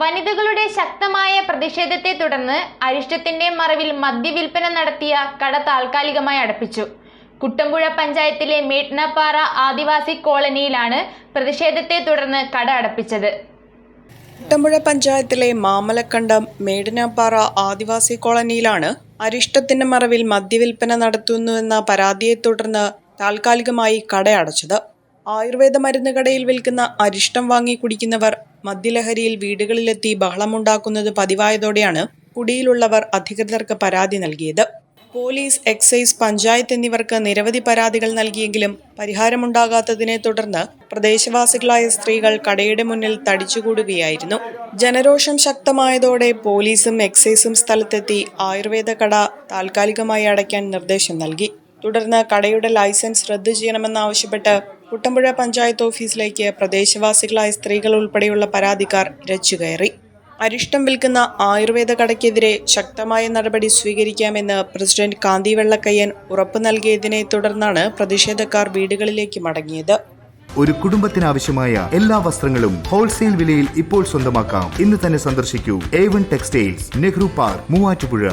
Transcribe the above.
വനിതകളുടെ ശക്തമായ പ്രതിഷേധത്തെ തുടർന്ന് അരിഷ്ടത്തിന്റെ മറവിൽ മദ്യവിൽപ്പന നടത്തിയ കട താൽക്കാലികമായി അടപ്പിച്ചു. കുട്ടമ്പുഴ പഞ്ചായത്തിലെ മേട്നപ്പാറ ആദിവാസി കോളനിയിലാണ് പ്രതിഷേധത്തെ തുടർന്ന് കട അടപ്പിച്ചത്. കുട്ടമ്പുഴ പഞ്ചായത്തിലെ മാമലക്കണ്ടം മേടിനാപ്പാറ ആദിവാസി കോളനിയിലാണ് അരിഷ്ടത്തിന്റെ മറവിൽ മദ്യവിൽപ്പന നടത്തുന്നുവെന്ന പരാതിയെ തുടർന്ന് താൽക്കാലികമായി കടയടച്ചത് ആയുർവേദ മരുന്ന് കടയിൽ വിൽക്കുന്ന അരിഷ്ടം വാങ്ങി കുടിക്കുന്നവർ മദ്യലഹരിയിൽ വീടുകളിലെത്തി ബഹളമുണ്ടാക്കുന്നത് പതിവായതോടെയാണ് കുടിയിലുള്ളവർ അധികൃതർക്ക് പരാതി നൽകിയത്. പോലീസ് എക്സൈസ് പഞ്ചായത്ത് എന്നിവർക്ക് നിരവധി പരാതികൾ നൽകിയെങ്കിലും പരിഹാരമുണ്ടാകാത്തതിനെ തുടർന്ന് പ്രദേശവാസികളായ സ്ത്രീകൾ കടയുടെ മുന്നിൽ തടിച്ചുകൂടുകയായിരുന്നു. ജനരോഷം ശക്തമായതോടെ പോലീസും എക്സൈസും സ്ഥലത്തെത്തി ആയുർവേദ കട താൽക്കാലികമായി അടയ്ക്കാൻ നിർദ്ദേശം നൽകി. തുടർന്ന് കടയുടെ ലൈസൻസ് റദ്ദു ചെയ്യണമെന്നാവശ്യപ്പെട്ട് കുട്ടമ്പുഴ പഞ്ചായത്ത് ഓഫീസിലേക്ക് പ്രദേശവാസികളായ സ്ത്രീകൾ ഉൾപ്പെടെയുള്ള പരാതിക്കാർ രച്ചുകയറി അരിഷ്ടം വിൽക്കുന്ന ആയുർവേദ കടയ്ക്കെതിരെ ശക്തമായ നടപടി സ്വീകരിക്കാമെന്ന് പ്രസിഡന്റ് കാന്തി വെള്ളക്കയ്യൻ ഉറപ്പു നൽകിയതിനെ തുടർന്നാണ് പ്രതിഷേധക്കാർ വീടുകളിലേക്ക് മടങ്ങിയത്. ഒരു കുടുംബത്തിനാവശ്യമായ എല്ലാ വസ്ത്രങ്ങളും ഹോൾസെയിൽ വിലയിൽ ഇപ്പോൾ സ്വന്തമാക്കാം. ഇന്ന് തന്നെ സന്ദർശിക്കൂ. A one textiles Nehru park Muvattupuzha.